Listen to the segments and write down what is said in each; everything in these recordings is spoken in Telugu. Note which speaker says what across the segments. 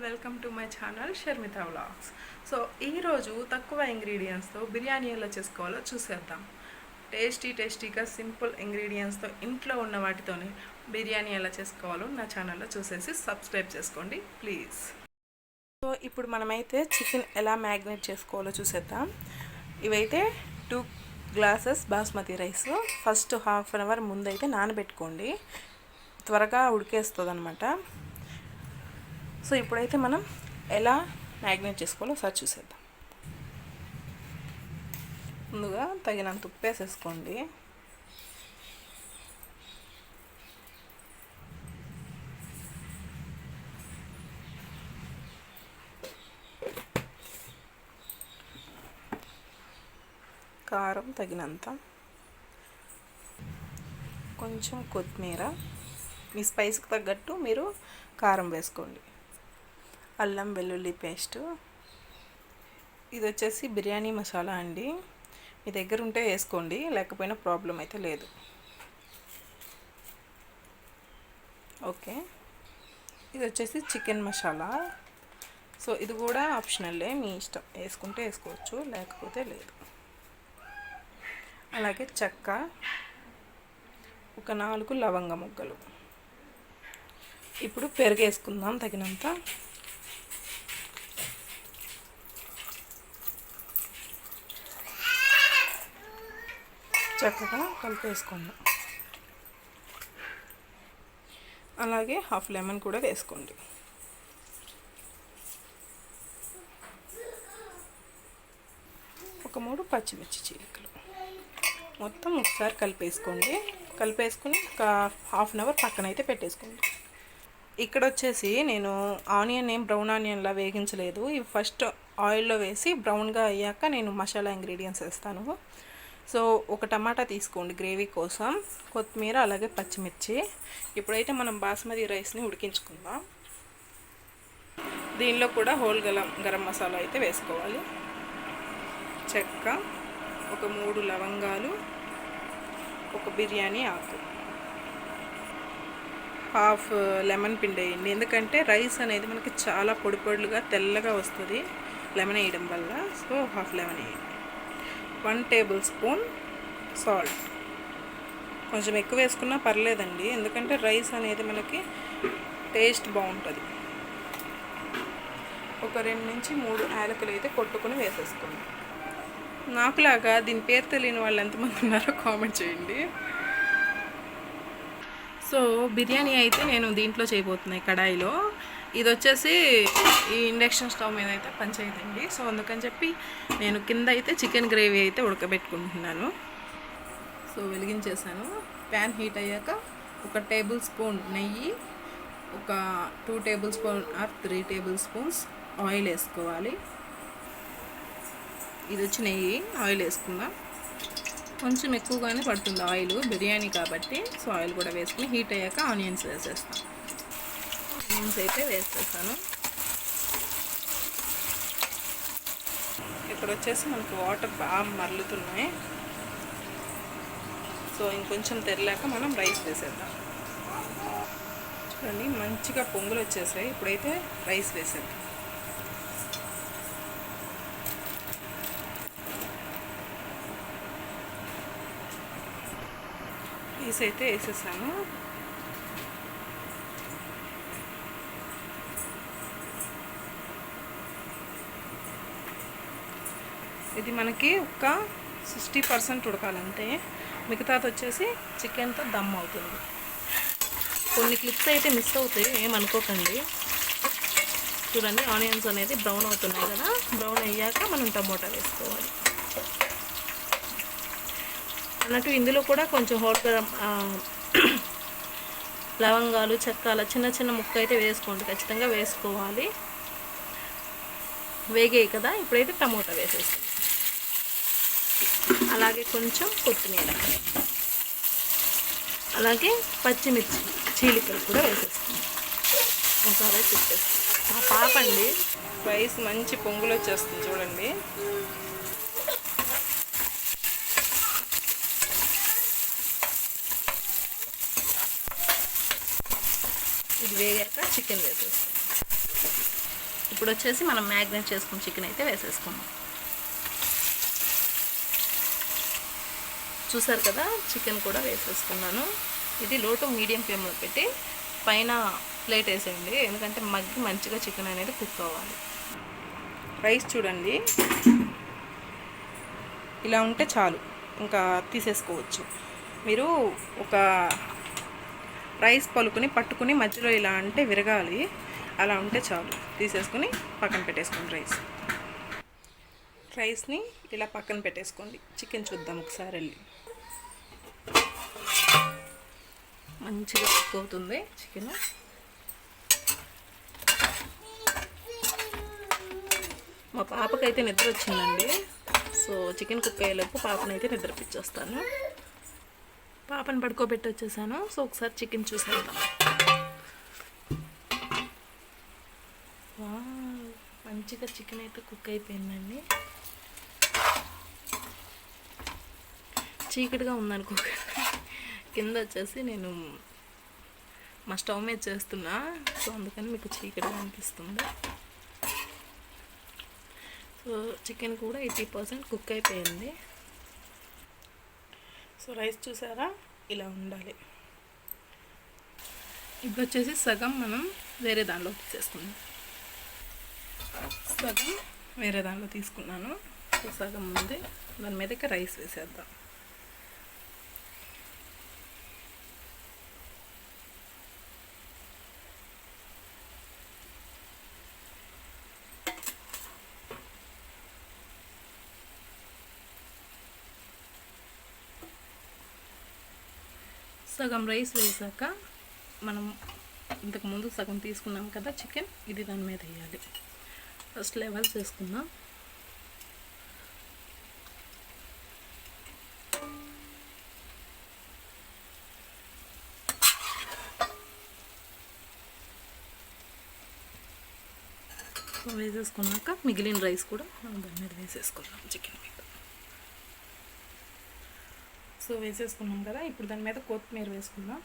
Speaker 1: Welcome to my channel Sharmitha vlogs so ఈరోజు తక్కువ ఇంగ్రీడియంట్స్తో బిర్యానీ ఎలా చేసుకోవాలో చూసేద్దాం. టేస్టీ టేస్టీగా సింపుల్ ఇంగ్రీడియంట్స్తో ఇంట్లో ఉన్న వాటితోనే బిర్యానీ ఎలా చేసుకోవాలో నా ఛానల్లో చూసేసి సబ్స్క్రైబ్ చేసుకోండి ప్లీజ్ సో ఇప్పుడు మనమైతే చికెన్ ఎలా మ్యాగ్నేట్ చేసుకోవాలో చూసేద్దాం. ఇవైతే two glasses basmati rice first half an hour ముందైతే నానబెట్టుకోండి. త్వరగా ఉడికేస్తుంది అనమాట సో ఇప్పుడైతే మనం ఎలా మ్యాగ్నేట్ చేసుకోవాలో ఒకసారి చూసేద్దాం. ముందుగా తగినంత ఉప్పు వేసేసుకోండి. కారం తగినంత. కొంచెం కొత్తిమీర. మీ స్పైస్కి తగ్గట్టు మీరు కారం వేసుకోండి. అల్లం వెల్లుల్లి పేస్ట్. ఇది వచ్చేసి బిర్యానీ మసాలా అండి. మీ దగ్గర ఉంటే వేసుకోండి లేకపోయినా ప్రాబ్లం అయితే లేదు. ఓకే. ఇది వచ్చేసి చికెన్ మసాలా. సో ఇది కూడా ఆప్షనల్లే మీ ఇష్టం. వేసుకుంటే వేసుకోవచ్చు లేకపోతే లేదు. అలాగే చెక్క ఒక నాలుగు లవంగ ముగ్గలు. ఇప్పుడు పెరుగు వేసుకుందాం తగినంత. చక్కగా కలిపేసుకోండి. అలాగే హాఫ్ లెమన్ కూడా వేసుకోండి. ఒక మూడు పచ్చిమిర్చి చీలికలు. మొత్తం ఒకసారి కలిపేసుకోండి. కలిపేసుకుని ఒక హాఫ్ అన్ అవర్ పక్కన అయితే పెట్టేసుకోండి. ఇక్కడ వచ్చేసి నేను ఆనియన్ ఏం బ్రౌన్ ఆనియన్లా వేగించలేదు. ఇవి ఫస్ట్ ఆయిల్లో వేసి బ్రౌన్గా అయ్యాక నేను మసాలా ఇంగ్రీడియంట్స్ వేస్తాను. సో ఒక టమాటా తీసుకోండి గ్రేవీ కోసం కొత్తిమీర అలాగే పచ్చిమిర్చి. ఇప్పుడైతే మనం బాస్మతి రైస్ని ఉడికించుకుందాం. దీనిలో కూడా హోల్ గలం గరం మసాలా అయితే వేసుకోవాలి. చెక్క ఒక మూడు లవంగాలు ఒక బిర్యానీ ఆకు. హాఫ్ లెమన్ పిండి వేయండి. ఎందుకంటే రైస్ అనేది మనకి చాలా పొడి పొడులుగా తెల్లగా వస్తుంది లెమన్ వేయడం వల్ల. సో హాఫ్ లెమన్ వేయండి. One tablespoon salt. కొంచెం ఎక్కువ వేసుకున్నా పర్లేదండి ఎందుకంటే రైస్ అనేది మనకి టేస్ట్ బాగుంటుంది. ఒక రెండు నుంచి మూడు యాలకులు అయితే కొట్టుకుని వేసేసుకోండి. నాకులాగా దీని పేరు తెలియని వాళ్ళు ఎంతమంది ఉన్నారో కామెంట్ చేయండి. సో బిర్యానీ అయితే నేను దీంట్లో చేయబోతున్నాయి కడాయిలో. ఇది వచ్చేసి ఈ ఇండక్షన్ స్టవ్ మీద అయితే పనిచేయదండి సో అందుకని చెప్పి నేను కింద అయితే చికెన్ గ్రేవీ అయితే ఉడకబెట్టుకుంటున్నాను. సో వెలిగించేసాను. ప్యాన్ హీట్ అయ్యాక ఒక టేబుల్ స్పూన్ నెయ్యి ఒక two tablespoon or three tablespoons oil వేసుకోవాలి. ఇది వచ్చి నెయ్యి ఆయిల్ వేసుకుందాం. కొంచెం ఎక్కువగానే పడుతుంది ఆయిల్ బిర్యానీ కాబట్టి. సో ఆయిల్ కూడా వేసుకుని హీట్ అయ్యాక ఆనియన్స్ వేసేస్తాం. బీన్స్ అయితే వేసేసాను. ఇక్కడ వచ్చేసి మనకు వాటర్ బాగా మరలుతున్నాయి. సో ఇంకొంచెం తెరలేక మనం రైస్ వేసేద్దాం. చూడండి మంచిగా పొంగులు వచ్చేసాయి. ఇప్పుడైతే రైస్ వేసేద్దాం. రైస్ అయితే వేసేసాను. ఇది మనకి ఒక సిక్స్టీ పర్సెంట్ ఉడకాలంటే మిగతాది వచ్చేసి చికెన్తో దమ్ అవుతుంది. కొన్ని క్లిప్స్ అయితే మిస్ అవుతాయి ఏమనుకోకండి. చూడండి ఆనియన్స్ అనేది బ్రౌన్ అవుతున్నాయి కదా బ్రౌన్ అయ్యాక మనం టమోటా వేసుకోవాలి. అన్నట్టు ఇందులో కూడా కొంచెం హోట్ లవంగాలు చెక్కాల చిన్న చిన్న ముక్క అయితే వేసుకోండి. ఖచ్చితంగా వేసుకోవాలి. వేగాయి కదా ఇప్పుడైతే టమోటా వేసేస్తాం అలాగే కొంచెం కొత్తిమీర. అలాగే పచ్చిమిర్చి చీలికలు కూడా వేసేస్తాం ఒకసారి తిప్పేస్తాం. మా పాప అండి రైస్ మంచి పొంగులు వచ్చేస్తుంది చూడండి. ఇది వేగాక చికెన్ వేసేస్తాం.
Speaker 2: ఇప్పుడు వచ్చేసి మనం మ్యాగ్నేట్ చేసుకున్న చికెన్ అయితే వేసేసుకున్నాం చూసారు కదా చికెన్ కూడా వేసేసుకున్నాను ఇది లోటు మీడియం ఫ్లేమ్లో పెట్టి పైన ప్లేట్ వేసేయండి. ఎందుకంటే మగ్గి మంచిగా చికెన్ అనేది కుక్ అవ్వాలి.
Speaker 1: రైస్ చూడండి. ఇలా ఉంటే చాలు. ఇంకా తీసేసుకోవచ్చు. మీరు ఒక రైస్ పలుకుని పట్టుకుని మధ్యలో ఇలా అంటే విరగాలి. అలా ఉంటే చాలు. తీసేసుకుని పక్కన పెట్టేసుకోండి రైస్. రైస్ని ఇలా పక్కన పెట్టేసుకోండి. చికెన్ చూద్దాం ఒకసారి వెళ్ళి.
Speaker 2: మంచిగా కుక్ అవుతుంది చికెన్. మా పాపకైతే నిద్ర వచ్చిందండి. సో చికెన్ కుక్ అయ్యేలోపు పాపనైతే నిద్రపించేస్తాను పాపని పడుకోబెట్టి వచ్చేసాను. సో ఒకసారి చికెన్ చూసేద్దాం. వావ్, మంచిగా చికెన్ అయితే కుక్ అయిపోయిందండి. చీకటిగా ఉందనుకో కింద వచ్చేసి నేను మా స్టవ్ మీద చేస్తున్నా. సో అందుకని మీకు చీకటిగా అనిపిస్తుంది. సో చికెన్ కూడా ఎయిటీ పర్సెంట్ కుక్ అయిపోయింది.
Speaker 1: సో రైస్ చూసారా? ఇలా ఉండాలి. ఇప్పుడు వచ్చేసి సగం మనం వేరే దానిలో తీసేసుకుందాం. సగం వేరే దానిలో తీసుకున్నాను. సో సగం ఉంది. దాని మీదకి రైస్ వేసేద్దాం. సగం రైస్ వేసాక మనం ఇంతకుముందు సగం తీసుకున్నాం కదా చికెన్ ఇది దాని మీద వేయాలి. ఫస్ట్ లెవెల్ చేసుకుందాం.
Speaker 2: వేసేసుకున్నాక మిగిలిన రైస్ కూడా మనం దాని మీద వేసేసుకుందాం చికెన్ మీద.
Speaker 1: సో వేసేసుకున్నాం కదా ఇప్పుడు దాని మీద కొత్తిమీర వేసుకుందాం.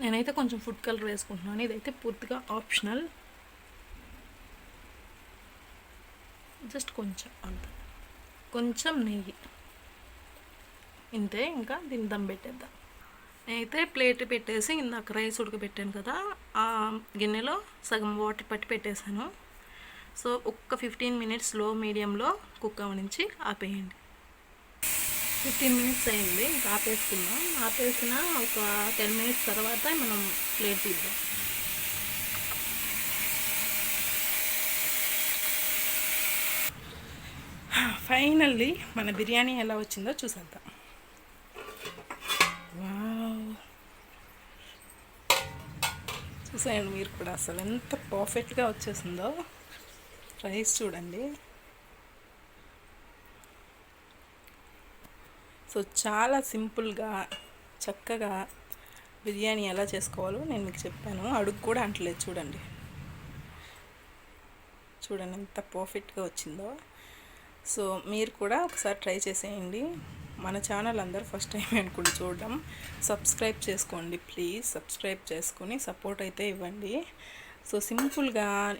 Speaker 2: నేనైతే కొంచెం ఫుడ్ కలర్ వేసుకుంటున్నాను ఇదైతే పూర్తిగా ఆప్షనల్ జస్ట్ కొంచెం అంత. కొంచెం నెయ్యి. ఇంతే ఇంకా దీన్ని దమ్ పెట్టేద్దాం. నేనైతే ప్లేట్ పెట్టేసి ఇందాక రైస్ ఉడకబెట్టాను కదా ఆ గిన్నెలో సగం వాటర్ పట్టి పెట్టేశాను. సో ఒక్క ఫిఫ్టీన్ మినిట్స్లో మీడియంలో కుక్ అవనించి ఆపేయండి. ఫిఫ్టీన్ మినిట్స్ అయింది ఇంకా ఆపేసుకుందాం. ఆపేసిన ఒక టెన్ మినిట్స్ తర్వాత మనం ప్లేట్ తీద్దాం.
Speaker 1: ఫైనల్లీ మన బిర్యానీ ఎలా వచ్చిందో చూసేద్దాం. వావ్! చూసేయండి మీరు కూడా అసలు ఎంత పర్ఫెక్ట్గా వచ్చేసిందో. రైస్ చూడండి. సో చాలా సింపుల్గా చక్కగా బిర్యానీ ఎలా చేసుకోవాలో నేను మీకు చెప్పాను. అడుగు కూడా అంటలేదు చూడండి. చూడండి ఎంత పర్ఫెక్ట్గా వచ్చిందో. సో మీరు కూడా ఒకసారి ట్రై చేసేయండి. మన ఛానల్ అందరు ఫస్ట్ టైం అనుకుంటూ చూడడం. సబ్స్క్రైబ్ చేసుకోండి ప్లీజ్. సబ్స్క్రైబ్ చేసుకొని సపోర్ట్ అయితే ఇవ్వండి. సో సింపుల్గా